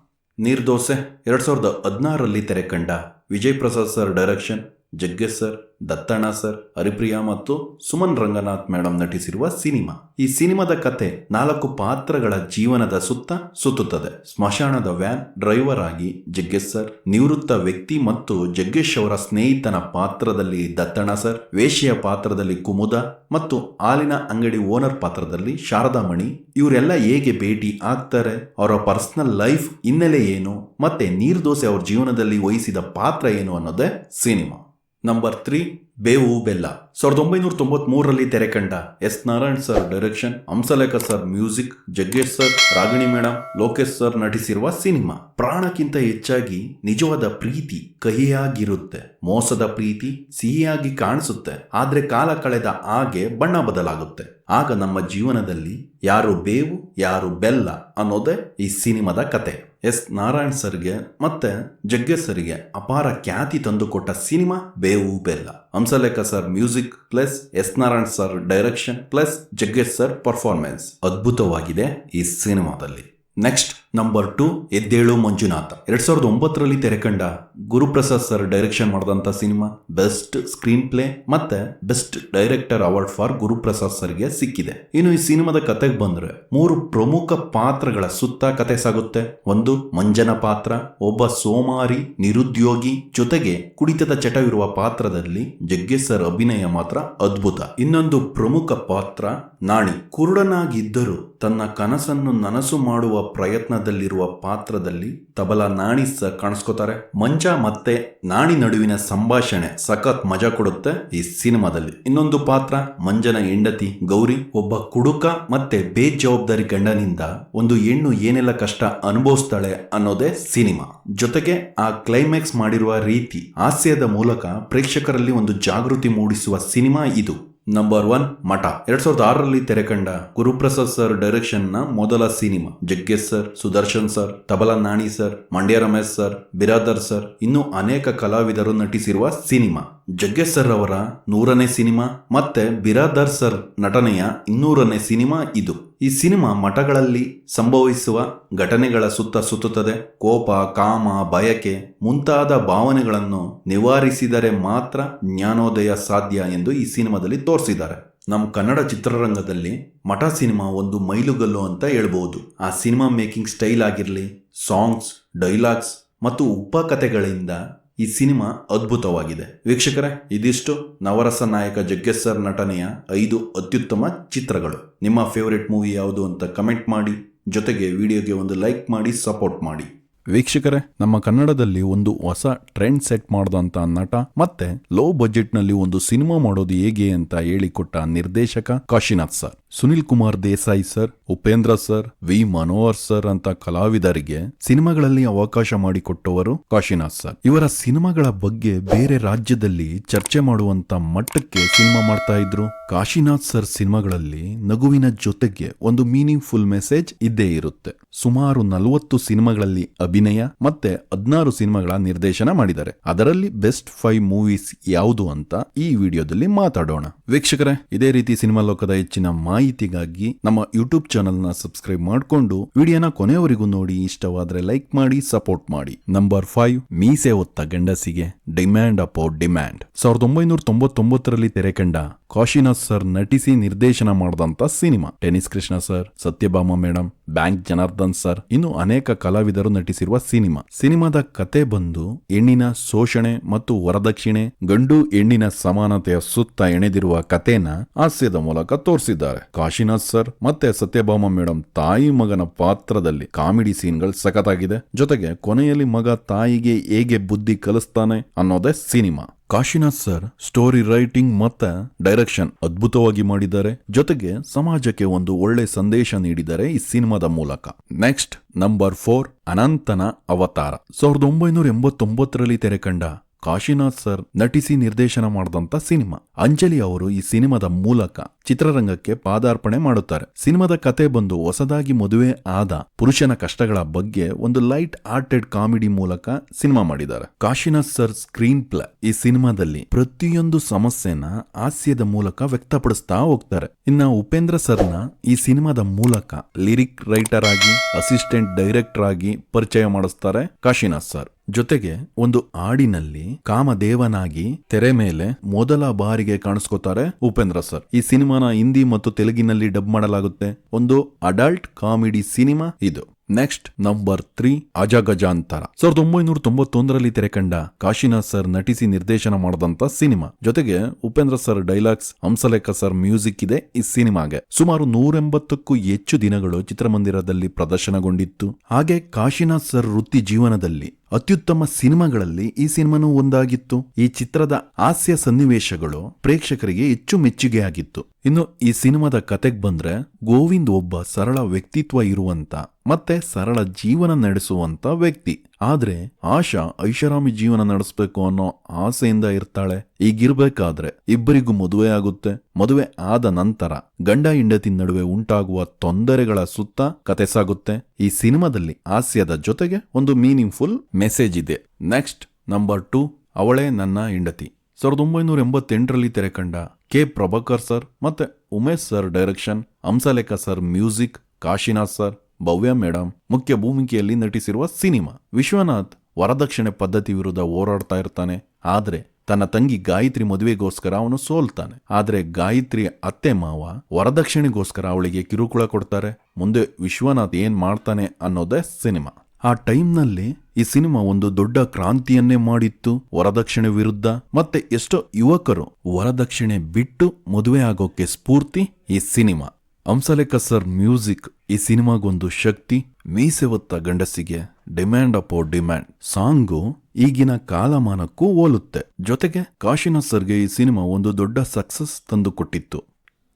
ನೀರ್ದೋಸೆ ಎರಡು ಸಾವಿರದ ಹದಿನಾರರಲ್ಲಿ ತೆರೆಕಂಡ Vijay Prasad sir direction Jaggesh sir Dattanna sir, Haripriya ಮತ್ತು ಸುಮನ್ ರಂಗನಾಥ್ ಮೇಡಮ್ ನಟಿಸಿರುವ ಸಿನಿಮಾ. ಈ ಸಿನಿಮಾದ ಕತೆ ನಾಲ್ಕು ಪಾತ್ರಗಳ ಜೀವನದ ಸುತ್ತ ಸುತ್ತುತ್ತದೆ. ಸ್ಮಶಾನದ ವ್ಯಾನ್, ಡ್ರೈವರ್ ಆಗಿ ಜಗ್ಗೇಶ್ ಸರ್, ನಿವೃತ್ತ ವ್ಯಕ್ತಿ ಮತ್ತು ಜಗ್ಗೇಶ್ ಅವರ ಸ್ನೇಹಿತನ ಪಾತ್ರದಲ್ಲಿ ದತ್ತಣ ಸರ್ ವೇಶ್ಯ ಪಾತ್ರದಲ್ಲಿ ಕುಮುದ ಮತ್ತು ಹಾಲಿನ ಅಂಗಡಿ ಓನರ್ ಪಾತ್ರದಲ್ಲಿ ಶಾರದಾಮಣಿ. ಇವರೆಲ್ಲ ಹೇಗೆ ಭೇಟಿ ಆಗ್ತಾರೆ, ಅವರ ಪರ್ಸನಲ್ ಲೈಫ್ ಹಿನ್ನೆಲೆ ಏನು, ಮತ್ತೆ ನೀರ್ದೋಸೆ ಅವ್ರ ಜೀವನದಲ್ಲಿ ವಹಿಸಿದ ಪಾತ್ರ ಏನು ಅನ್ನೋದೇ ಸಿನಿಮಾ. ನಂಬರ್ ತ್ರೀ ಬೇವು ಬೆಲ್ಲ ಸಾವಿರದ ಒಂಬೈನೂರ ತೊಂಬತ್ಮೂರರಲ್ಲಿ ತೆರೆಕಂಡ S Narayan sir direction Hamsalekha sir music Jaggesh sir Ragini madam Lokesh sir ನಟಿಸಿರುವ cinema. ಪ್ರಾಣಕ್ಕಿಂತ ಹೆಚ್ಚಾಗಿ ನಿಜವಾದ ಪ್ರೀತಿ ಕಹಿಯಾಗಿರುತ್ತೆ. ಮೋಸದ ಪ್ರೀತಿ ಸಿಹಿಯಾಗಿ ಕಾಣಿಸುತ್ತೆ. ಆದ್ರೆ ಕಾಲ ಕಳೆದ ಹಾಗೆ ಬಣ್ಣ ಬದಲಾಗುತ್ತೆ. ಆಗ ನಮ್ಮ ಜೀವನದಲ್ಲಿ ಯಾರು ಬೇವು ಯಾರು ಬೆಲ್ಲ ಅನ್ನೋದೇ ಈ ಸಿನಿಮಾದ ಕತೆ. ಎಸ್ ನಾರಾಯಣ್ ಸರ್ಗೆ ಮತ್ತೆ ಜಗ್ಗೇಶ್ ಸರ್ಗೆ ಅಪಾರ ಖ್ಯಾತಿ ತಂದುಕೊಟ್ಟ cinema Bevu Bella. Hamsalekha sir music plus S Narayan sir direction plus Jaggesh sir performance. ಅದ್ಭುತವಾಗಿದೆ ಈ ಸಿನಿಮಾದಲ್ಲಿ. ನೆಕ್ಸ್ಟ್ ನಂಬರ್ ಟು ಎದ್ದೇಳು ಮಂಜುನಾಥ. ಎರಡ್ ಸಾವಿರದ ಒಂಬತ್ತರಲ್ಲಿ ತೆರೆಕಂಡ ಗುರುಪ್ರಸಾದ್ ಸರ್ ಡೈರೆಕ್ಷನ್ ಮಾಡಿದಂತ ಸಿನಿಮಾ ಬೆಸ್ಟ್ ಸ್ಕ್ರೀನ್ ಪ್ಲೇ ಮತ್ತೆ best director award for Guruprasad ಸರ್ಗೆ ಸಿಕ್ಕಿದೆ. ಇನ್ನು ಈ ಸಿನಿಮಾದ ಕತೆಗೆ ಬಂದ್ರೆ ಮೂರು ಪ್ರಮುಖ ಪಾತ್ರಗಳ ಸುತ್ತ ಕತೆ ಸಾಗುತ್ತೆ. ಒಂದು, ಮಂಜನ ಪಾತ್ರ, ಒಬ್ಬ ಸೋಮಾರಿ, ನಿರುದ್ಯೋಗಿ, ಜೊತೆಗೆ ಕುಡಿತದ ಚಟವಿರುವ ಪಾತ್ರದಲ್ಲಿ ಜಗ್ಗೇಶ್ ಸರ್ ಅಭಿನಯ ಮಾತ್ರ ಅದ್ಭುತ. ಇನ್ನೊಂದು ಪ್ರಮುಖ ಪಾತ್ರ ನಾಣಿ ಕುರುಡನಾಗಿದ್ದರೂ ತನ್ನ ಕನಸನ್ನು ನನಸು ಮಾಡುವ ಪ್ರಯತ್ನದಲ್ಲಿರುವ ಪಾತ್ರದಲ್ಲಿ ತಬಲಾ ನಾಣಿ ಸಹ ಕಾಣಿಸ್ಕೋತಾರೆ. ಮಂಜ ಮತ್ತೆ ನಾಣಿ ನಡುವಿನ ಸಂಭಾಷಣೆ ಸಖತ್ ಮಜಾ ಕೊಡುತ್ತೆ ಈ ಸಿನಿಮಾದಲ್ಲಿ. ಇನ್ನೊಂದು ಪಾತ್ರ, ಮಂಜನ ಹೆಂಡತಿ ಗೌರಿ, ಒಬ್ಬ ಕುಡುಕ ಮತ್ತೆ ಬೇಜವಾಬ್ದಾರಿ ಗಂಡನಿಂದ ಒಂದು ಹೆಣ್ಣು ಏನೆಲ್ಲ ಕಷ್ಟ ಅನುಭವಿಸ್ತಾಳೆ ಅನ್ನೋದೇ ಸಿನಿಮಾ. ಜೊತೆಗೆ ಆ ಕ್ಲೈಮ್ಯಾಕ್ಸ್ ಮಾಡಿರುವ ರೀತಿ ಹಾಸ್ಯದ ಮೂಲಕ ಪ್ರೇಕ್ಷಕರಲ್ಲಿ ಒಂದು ಜಾಗೃತಿ ಮೂಡಿಸುವ ಸಿನಿಮಾ ಇದು. ನಂಬರ್ ಒನ್ ಮಠ. ಎರಡ್ ಸಾವಿರದ ಆರರಲ್ಲಿ ತೆರೆಕಂಡ ಗುರುಪ್ರಸಾದ್ ಸರ್ ಡೈರೆಕ್ಷನ್ನ ಮೊದಲ cinema. Jaggesh sir Sudarshan sir Tabla Nani sir Mandya Ramesh sir Biradar sir ಇನ್ನು ಅನೇಕ ಕಲಾವಿದರು ನಟಿಸಿರುವ ಸಿನಿಮಾ. ಜಗ್ಗೇಶ್ ಸರ್ ಅವರ ನೂರನೇ ಸಿನಿಮಾ ಮತ್ತೆ ಬಿರಾದರ್ ಸರ್ ನಟನೆಯ ಇನ್ನೂರನೇ ಸಿನಿಮಾ ಇದು. ಈ ಸಿನಿಮಾ ಮಠಗಳಲ್ಲಿ ಸಂಭವಿಸುವ ಘಟನೆಗಳ ಸುತ್ತ ಸುತ್ತುತ್ತದೆ. ಕೋಪ, ಕಾಮ, ಬಯಕೆ ಮುಂತಾದ ಭಾವನೆಗಳನ್ನು ನಿವಾರಿಸಿದರೆ ಮಾತ್ರ ಜ್ಞಾನೋದಯ ಸಾಧ್ಯ ಎಂದು ಈ ಸಿನಿಮಾದಲ್ಲಿ ತೋರಿಸಿದ್ದಾರೆ. ನಮ್ಮ ಕನ್ನಡ ಚಿತ್ರರಂಗದಲ್ಲಿ ಮಠ ಸಿನಿಮಾ ಒಂದು ಮೈಲುಗಲ್ಲು ಅಂತ ಹೇಳ್ಬೋದು. ಆ ಸಿನಿಮಾ ಮೇಕಿಂಗ್ ಸ್ಟೈಲ್ ಆಗಿರಲಿ, ಸಾಂಗ್ಸ್, ಡೈಲಾಗ್ಸ್ ಮತ್ತು ಉಪಕಥೆಗಳಿಂದ ಈ ಸಿನಿಮಾ ಅದ್ಭುತವಾಗಿದೆ. ವೀಕ್ಷಕರೇ, ಇದಿಷ್ಟು ನವರಸ ನಾಯಕ ಜಗ್ಗೇಶ್ ಸರ್ ನಟನೆಯ ಐದು ಅತ್ಯುತ್ತಮ ಚಿತ್ರಗಳು. ನಿಮ್ಮ ಫೇವರೆಟ್ ಮೂವಿ ಯಾವುದು ಅಂತ ಕಮೆಂಟ್ ಮಾಡಿ, ಜೊತೆಗೆ ವಿಡಿಯೋಗೆ ಒಂದು ಲೈಕ್ ಮಾಡಿ ಸಪೋರ್ಟ್ ಮಾಡಿ. ವೀಕ್ಷಕರೇ, ನಮ್ಮ ಕನ್ನಡದಲ್ಲಿ ಒಂದು ಹೊಸ ಟ್ರೆಂಡ್ ಸೆಟ್ ಮಾಡಿದಂಥ ನಟ ಮತ್ತೆ ಲೋ ಬಜೆಟ್ನಲ್ಲಿ ಒಂದು ಸಿನಿಮಾ ಮಾಡೋದು ಹೇಗೆ ಅಂತ ಹೇಳಿಕೊಟ್ಟ ನಿರ್ದೇಶಕ Kashinath sir. Sunil Kumar Desai sir, Upendra sir, V Manohar sir ಅಂತ ಕಲಾವಿದರಿಗೆ ಸಿನಿಮಾಗಳಲ್ಲಿ ಅವಕಾಶ ಮಾಡಿಕೊಟ್ಟವರು ಕಾಶಿನಾಥ್ ಸರ್. ಇವರ ಸಿನಿಮಾಗಳ ಬಗ್ಗೆ ಬೇರೆ ರಾಜ್ಯದಲ್ಲಿ ಚರ್ಚೆ ಮಾಡುವಂತ ಮಟ್ಟಕ್ಕೆ ಸಿನಿಮಾ ಮಾಡ್ತಾ ಇದ್ರು. ಕಾಶಿನಾಥ್ ಸರ್ ಸಿನಿಮಾಗಳಲ್ಲಿ ನಗುವಿನ ಜೊತೆಗೆ ಒಂದು ಮೀನಿಂಗ್ ಫುಲ್ ಮೆಸೇಜ್ ಇದ್ದೇ ಇರುತ್ತೆ. ಸುಮಾರು ನಲವತ್ತು ಸಿನಿಮಾಗಳಲ್ಲಿ ಅಭಿನಯ ಮತ್ತೆ ಹದಿನಾರು ಸಿನಿಮಾಗಳ ನಿರ್ದೇಶನ ಮಾಡಿದ್ದಾರೆ. ಅದರಲ್ಲಿ ಬೆಸ್ಟ್ ಫೈವ್ ಮೂವೀಸ್ ಯಾವುದು ಅಂತ ಈ ವಿಡಿಯೋದಲ್ಲಿ ಮಾತಾಡೋಣ. ವೀಕ್ಷಕರೇ, ಇದೇ ರೀತಿ ಸಿನಿಮಾ ಲೋಕದ ಹೆಚ್ಚಿನ ಮಾಹಿತಿಗಾಗಿ ನಮ್ಮ ಯೂಟ್ಯೂಬ್ ಚಾನೆಲ್ನ ಸಬ್ಸ್ಕ್ರೈಬ್ ಮಾಡಿಕೊಂಡು ವಿಡಿಯೋನ ಕೊನೆಯವರೆಗೂ ನೋಡಿ. ಇಷ್ಟವಾದ್ರೆ ಲೈಕ್ ಮಾಡಿ, ಸಪೋರ್ಟ್ ಮಾಡಿ. ನಂಬರ್ ಫೈವ್, ಮೀಸೆ ಒತ್ತ ಗಂಡಸಿಗೆ ಡಿಮ್ಯಾಂಡ್ ಅಪೋ ಡಿಮ್ಯಾಂಡ್. ಸಾವಿರದ ಒಂಬೈನೂರ ತೊಂಬತ್ತೊಂಬತ್ತರಲ್ಲಿ ತೆರೆಕಂಡ ಕಾಶಿನಾಥ್ ಸರ್ ನಟಿಸಿ ನಿರ್ದೇಶನ ಮಾಡಿದಂತ cinema. Tennis Krishna sir, Satyabhama madam Bank Janardhan sir. ಇನ್ನು ಅನೇಕ ಕಲಾವಿದರು ನಟಿಸಿರುವ ಸಿನಿಮಾ. ಸಿನಿಮಾದ ಕತೆ ಬಂದು ಹೆಣ್ಣಿನ ಶೋಷಣೆ ಮತ್ತು ವರದಕ್ಷಿಣೆ, ಗಂಡು ಹೆಣ್ಣಿನ ಸಮಾನತೆಯ ಸುತ್ತ ಎಣೆದಿರುವ ಕಥೆನ ಹಾಸ್ಯದ ಮೂಲಕ ತೋರಿಸಿದ್ದಾರೆ. ಕಾಶಿನಾಥ್ ಸರ್ ಮತ್ತೆ ಸತ್ಯಭಾಮ ಮೇಡಂ ತಾಯಿ ಮಗನ ಪಾತ್ರದಲ್ಲಿ ಕಾಮಿಡಿ ಸೀನ್ಗಳು ಸಖತ್ತಾಗಿದೆ. ಜೊತೆಗೆ ಕೊನೆಯಲ್ಲಿ ಮಗ ತಾಯಿಗೆ ಹೇಗೆ ಬುದ್ಧಿ ಕಲಿಸ್ತಾನೆ ಅನ್ನೋದೇ cinema. Kashinath sir story writing ಮತ್ತೆ ಡೈರೆಕ್ಷನ್ ಅದ್ಭುತವಾಗಿ ಮಾಡಿದ್ದಾರೆ. ಜೊತೆಗೆ ಸಮಾಜಕ್ಕೆ ಒಂದು ಒಳ್ಳೆ ಸಂದೇಶ ನೀಡಿದ್ದಾರೆ ಈ ಸಿನಿಮಾದ ಮೂಲಕ. ನೆಕ್ಸ್ಟ್, ನಂಬರ್ ಫೋರ್, ಅನಂತನ ಅವತಾರ. ಸಾವಿರದ ಒಂಬೈನೂರ ಎಂಬತ್ತೊಂಬತ್ತರಲ್ಲಿ ತೆರೆಕಂಡ ಕಾಶಿನಾಥ್ ಸರ್ ನಟಿಸಿ ನಿರ್ದೇಶನ ಮಾಡಿದಂತ ಸಿನಿಮಾ. ಅಂಜಲಿ ಅವರು ಈ ಸಿನಿಮಾದ ಮೂಲಕ ಚಿತ್ರರಂಗಕ್ಕೆ ಪಾದಾರ್ಪಣೆ ಮಾಡುತ್ತಾರೆ. ಸಿನಿಮಾದ ಕತೆ ಬಂದು ಹೊಸದಾಗಿ ಮದುವೆ ಆದ ಪುರುಷನ ಕಷ್ಟಗಳ ಬಗ್ಗೆ ಒಂದು ಲೈಟ್ ಹಾರ್ಟೆಡ್ ಕಾಮಿಡಿ ಮೂಲಕ ಸಿನಿಮಾ ಮಾಡಿದ್ದಾರೆ. ಕಾಶಿನಾಥ್ ಸರ್ ಸ್ಕ್ರೀನ್ ಪ್ಲೇ ಈ ಸಿನಿಮಾದಲ್ಲಿ ಪ್ರತಿಯೊಂದು ಸಮಸ್ಯೆನ ಹಾಸ್ಯದ ಮೂಲಕ ವ್ಯಕ್ತಪಡಿಸ್ತಾ ಹೋಗ್ತಾರೆ. ಇನ್ನ ಉಪೇಂದ್ರ ಸರ್ನ ಈ ಸಿನಿಮಾದ ಮೂಲಕ ಲಿರಿಕ್ ರೈಟರ್ ಆಗಿ, ಅಸಿಸ್ಟೆಂಟ್ ಡೈರೆಕ್ಟರ್ ಆಗಿ ಪರಿಚಯ ಮಾಡಿಸ್ತಾರೆ ಕಾಶಿನಾಥ್ ಸರ್. ಜೊತೆಗೆ ಒಂದು ಹಾಡಿನಲ್ಲಿ ಕಾಮದೇವನಾಗಿ ತೆರೆ ಮೇಲೆ ಮೊದಲ ಬಾರಿಗೆ ಕಾಣಿಸ್ಕೋತಾರೆ ಉಪೇಂದ್ರ ಸರ್. ಈ ಸಿನಿಮಾನ ಹಿಂದಿ ಮತ್ತು ತೆಲುಗಿನಲ್ಲಿ ಡಬ್ ಮಾಡಲಾಗುತ್ತೆ. ಒಂದು ಅಡಲ್ಟ್ ಕಾಮಿಡಿ ಸಿನಿಮಾ ಇದು. ನೆಕ್ಸ್ಟ್ ನಂಬರ್ ತ್ರೀ ಅಜಗಜಾಂತರ ಸಾವಿರದ ಒಂಬೈನೂರ ತೊಂಬತ್ತೊಂದರಲ್ಲಿ ತೆರೆಕಂಡ ಕಾಶಿನಾಥ್ ಸರ್ ನಟಿಸಿ ನಿರ್ದೇಶನ ಮಾಡಿದಂತ ಸಿನಿಮಾ. ಜೊತೆಗೆ Upendra sir dialogues, Hamsalekha sir music ಇದೆ ಈ ಸಿನಿಮಾಗೆ. ಸುಮಾರು ನೂರೆಂಬತ್ತಕ್ಕೂ ಹೆಚ್ಚು ದಿನಗಳು ಚಿತ್ರಮಂದಿರದಲ್ಲಿ ಪ್ರದರ್ಶನಗೊಂಡಿತ್ತು. ಹಾಗೆ ಕಾಶಿನಾಥ್ ಸರ್ ವೃತ್ತಿ ಜೀವನದಲ್ಲಿ ಅತ್ಯುತ್ತಮ ಸಿನಿಮಾಗಳಲ್ಲಿ ಈ ಸಿನಿಮಾನೂ ಒಂದಾಗಿತ್ತು. ಈ ಚಿತ್ರದ ಹಾಸ್ಯ ಸನ್ನಿವೇಶಗಳು ಪ್ರೇಕ್ಷಕರಿಗೆ ಹೆಚ್ಚು ಮೆಚ್ಚುಗೆಯಾಗಿತ್ತು. ಇನ್ನು ಈ ಸಿನಿಮಾದ ಕತೆಗೆ ಬಂದ್ರೆ ಗೋವಿಂದ್ ಒಬ್ಬ ಸರಳ ವ್ಯಕ್ತಿತ್ವ ಇರುವಂತ ಮತ್ತೆ ಸರಳ ಜೀವನ ನಡೆಸುವಂತ ವ್ಯಕ್ತಿ. ಆದ್ರೆ ಆಶಾ ಐಷಾರಾಮಿ ಜೀವನ ನಡೆಸಬೇಕು ಅನ್ನೋ ಆಸೆಯಿಂದ ಇರ್ತಾಳೆ. ಈಗಿರ್ಬೇಕಾದ್ರೆ ಇಬ್ಬರಿಗೂ ಮದುವೆ ಆಗುತ್ತೆ. ಮದುವೆ ಆದ ನಂತರ ಗಂಡ ಹೆಂಡತಿ ನಡುವೆ ಉಂಟಾಗುವ ತೊಂದರೆಗಳ ಸುತ್ತ ಕತೆ ಸಾಗುತ್ತೆ. ಈ ಸಿನಿಮಾದಲ್ಲಿ ಹಾಸ್ಯದ ಜೊತೆಗೆ ಒಂದು ಮೀನಿಂಗ್ ಫುಲ್ ಮೆಸೇಜ್ ಇದೆ. ನೆಕ್ಸ್ಟ್ ನಂಬರ್ ಟು ಅವಳೇ ನನ್ನ ಹೆಂಡತಿ. ಸಾವಿರದ ಒಂಬೈನೂರ ಎಂಬತ್ತೆಂಟರಲ್ಲಿ ತೆರೆಕಂಡ ಕೆ. ಪ್ರಭಾಕರ್ ಸರ್ ಮತ್ತೆ Umesh sir direction, Hamsalekha sir music, Kashinath sir, Bhavya madam ಮುಖ್ಯ ಭೂಮಿಕೆಯಲ್ಲಿ ನಟಿಸಿರುವ ಸಿನಿಮಾ. ವಿಶ್ವನಾಥ್ ವರದಕ್ಷಿಣೆ ಪದ್ಧತಿ ವಿರುದ್ಧ ಹೋರಾಡ್ತಾ ಇರ್ತಾನೆ, ಆದ್ರೆ ತನ್ನ ತಂಗಿ ಗಾಯತ್ರಿ ಮದುವೆಗೋಸ್ಕರ ಅವನು ಸೋಲ್ತಾನೆ. ಆದ್ರೆ ಗಾಯತ್ರಿ ಅತ್ತೆ ಮಾವ ವರದಕ್ಷಿಣೆಗೋಸ್ಕರ ಅವಳಿಗೆ ಕಿರುಕುಳ ಕೊಡ್ತಾರೆ. ಮುಂದೆ ವಿಶ್ವನಾಥ್ ಏನ್ ಮಾಡ್ತಾನೆ ಅನ್ನೋದೇ ಸಿನಿಮಾ. ಆ ಟೈಮ್ನಲ್ಲಿ ಈ ಸಿನಿಮಾ ಒಂದು ದೊಡ್ಡ ಕ್ರಾಂತಿಯನ್ನೇ ಮಾಡಿತ್ತು ವರದಕ್ಷಿಣೆ ವಿರುದ್ಧ. ಮತ್ತೆ ಎಷ್ಟೋ ಯುವಕರು ವರದಕ್ಷಿಣೆ ಬಿಟ್ಟು ಮದುವೆ ಆಗೋಕೆ ಸ್ಫೂರ್ತಿ ಈ ಸಿನಿಮಾ. ಹಂಸಲೇಖ ಸರ್ ಮ್ಯೂಸಿಕ್ ಈ ಸಿನಿಮಾಗೊಂದು ಶಕ್ತಿ. ಮೀಸೆ ಹೊತ್ತ ಗಂಡಸಿಗೆ ಡಿಮ್ಯಾಂಡ್ ಅಪೋ ಡಿಮ್ಯಾಂಡ್. ಸಾಂಗು ಈಗಿನ ಕಾಲಮಾನಕ್ಕೂ ಹೋಲುತ್ತೆ. ಜೊತೆಗೆ ಕಾಶಿನಾಥ್ ಸರ್ಗೆ ಈ ಸಿನಿಮಾ ಒಂದು ದೊಡ್ಡ ಸಕ್ಸಸ್ ತಂದುಕೊಟ್ಟಿತ್ತು.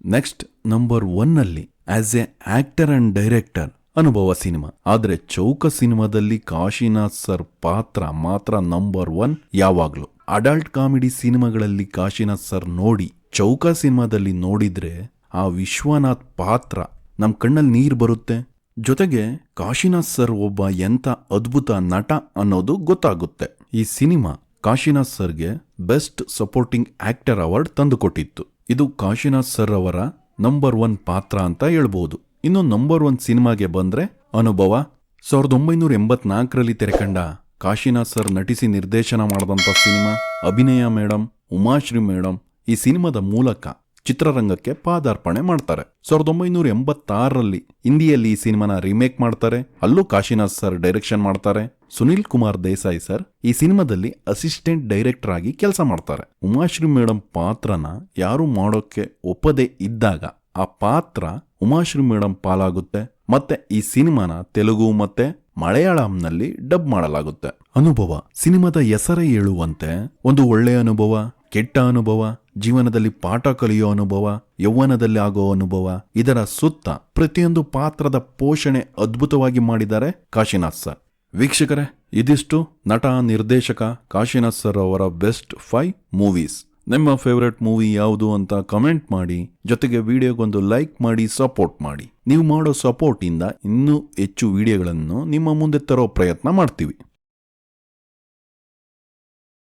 ನೆಕ್ಸ್ಟ್ ನಂಬರ್ ಒನ್ನಲ್ಲಿ as a actor and director ಅನುಭವ ಸಿನಿಮಾ. ಆದ್ರೆ ಚೌಕ ಸಿನಿಮಾದಲ್ಲಿ ಕಾಶಿನಾಥ್ ಸರ್ ಪಾತ್ರ ಮಾತ್ರ ನಂಬರ್ ಒನ್ ಯಾವಾಗ್ಲೂ. ಅಡಲ್ಟ್ ಕಾಮಿಡಿ ಸಿನಿಮಾಗಳಲ್ಲಿ ಕಾಶಿನಾಥ್ ಸರ್ ನೋಡಿ, ಚೌಕ ಸಿನಿಮಾದಲ್ಲಿ ನೋಡಿದ್ರೆ ಆ ವಿಶ್ವನಾಥ್ ಪಾತ್ರ ನಮ್ ಕಣ್ಣಲ್ಲಿ ನೀರು ಬರುತ್ತೆ. ಜೊತೆಗೆ ಕಾಶಿನಾಥ್ ಸರ್ ಒಬ್ಬ ಎಂತ ಅದ್ಭುತ ನಟ ಅನ್ನೋದು ಗೊತ್ತಾಗುತ್ತೆ. ಈ ಸಿನಿಮಾ ಕಾಶಿನಾಥ್ ಸರ್ಗೆ ಬೆಸ್ಟ್ ಸಪೋರ್ಟಿಂಗ್ ಆಕ್ಟರ್ ಅವಾರ್ಡ್ ತಂದುಕೊಟ್ಟಿತ್ತು. ಇದು ಕಾಶಿನಾಥ್ ಸರ್ ಅವರ ನಂಬರ್ ಒನ್ ಪಾತ್ರ ಅಂತ ಹೇಳ್ಬೋದು. ಇನ್ನು ನಂಬರ್ ಒನ್ ಸಿನಿಮಾಗೆ ಬಂದ್ರೆ ಅನುಭವ ಸಾವಿರದ ಒಂಬೈನೂರ ಎಂಬತ್ನಾಲ್ಕರಲ್ಲಿ ತೆರೆಕಂಡ ಕಾಶಿನಾಥ್ ಸರ್ ನಟಿಸಿ ನಿರ್ದೇಶನ ಮಾಡಿದಂಥ ಸಿನಿಮಾ ಅಭಿನಯ ಮೇಡಮ್ ಉಮಾಶ್ರೀ ಮೇಡಮ್ ಈ ಸಿನಿಮಾದ ಮೂಲಕ ಚಿತ್ರರಂಗಕ್ಕೆ ಪಾದಾರ್ಪಣೆ ಮಾಡ್ತಾರೆ. ಸಾವಿರದ ಒಂಬೈನೂರ ಎಂಬತ್ತಾರರಲ್ಲಿ ಹಿಂದಿಯಲ್ಲಿ ಈ ಸಿನಿಮಾನ ರಿಮೇಕ್ ಮಾಡ್ತಾರೆ, ಅಲ್ಲೂ ಕಾಶಿನಾಥ್ ಸರ್ ಡೈರೆಕ್ಷನ್ ಮಾಡ್ತಾರೆ. ಸುನಿಲ್ ಕುಮಾರ್ ದೇಸಾಯಿ ಸರ್ ಈ ಸಿನಿಮಾದಲ್ಲಿ ಅಸಿಸ್ಟೆಂಟ್ ಡೈರೆಕ್ಟರ್ ಆಗಿ ಕೆಲಸ ಮಾಡ್ತಾರೆ. ಉಮಾಶ್ರೀ ಮೇಡಮ್ ಪಾತ್ರನ ಯಾರು ಮಾಡೋಕ್ಕೆ ಒಪ್ಪದೇ ಇದ್ದಾಗ ಆ ಪಾತ್ರ ಉಮಾಶ್ರೀ ಮೇಡಮ್ ಪಾಲಾಗುತ್ತೆ ಮತ್ತೆ ಈ ಸಿನಿಮಾನ ತೆಲುಗು ಮತ್ತೆ ಮಲಯಾಳಂನಲ್ಲಿ ಡಬ್ ಮಾಡಲಾಗುತ್ತೆ. ಅನುಭವ, ಸಿನಿಮಾದ ಹೆಸರೇ ಹೇಳುವಂತೆ ಒಂದು ಒಳ್ಳೆಯ ಅನುಭವ, ಕೆಟ್ಟ ಅನುಭವ, ಜೀವನದಲ್ಲಿ ಪಾಠ ಕಲಿಯೋ ಅನುಭವ, ಯೌವನದಲ್ಲಿ ಆಗೋ ಅನುಭವ, ಇದರ ಸುತ್ತ ಪ್ರತಿಯೊಂದು ಪಾತ್ರದ ಪೋಷಣೆ ಅದ್ಭುತವಾಗಿ ಮಾಡಿದ್ದಾರೆ ಕಾಶಿನಾಥ್ ಸರ್. ವೀಕ್ಷಕರೇ, ಇದಿಷ್ಟು ನಟ ನಿರ್ದೇಶಕ ಕಾಶಿನಾಥ್ ಸರ್ ಅವರ ಬೆಸ್ಟ್ ಫೈವ್ ಮೂವೀಸ್. ನಿಮ್ಮ ಫೇವರೆಟ್ ಮೂವಿ ಯಾವುದು ಅಂತ ಕಮೆಂಟ್ ಮಾಡಿ, ಜೊತೆಗೆ ವಿಡಿಯೋಗೊಂದು ಲೈಕ್ ಮಾಡಿ ಸಪೋರ್ಟ್ ಮಾಡಿ. ನೀವು ಮಾಡೋ ಸಪೋರ್ಟಿಂದ ಇನ್ನೂ ಹೆಚ್ಚು ವಿಡಿಯೋಗಳನ್ನು ನಿಮ್ಮ ಮುಂದೆ ತರೋ ಪ್ರಯತ್ನ ಮಾಡ್ತೀವಿ.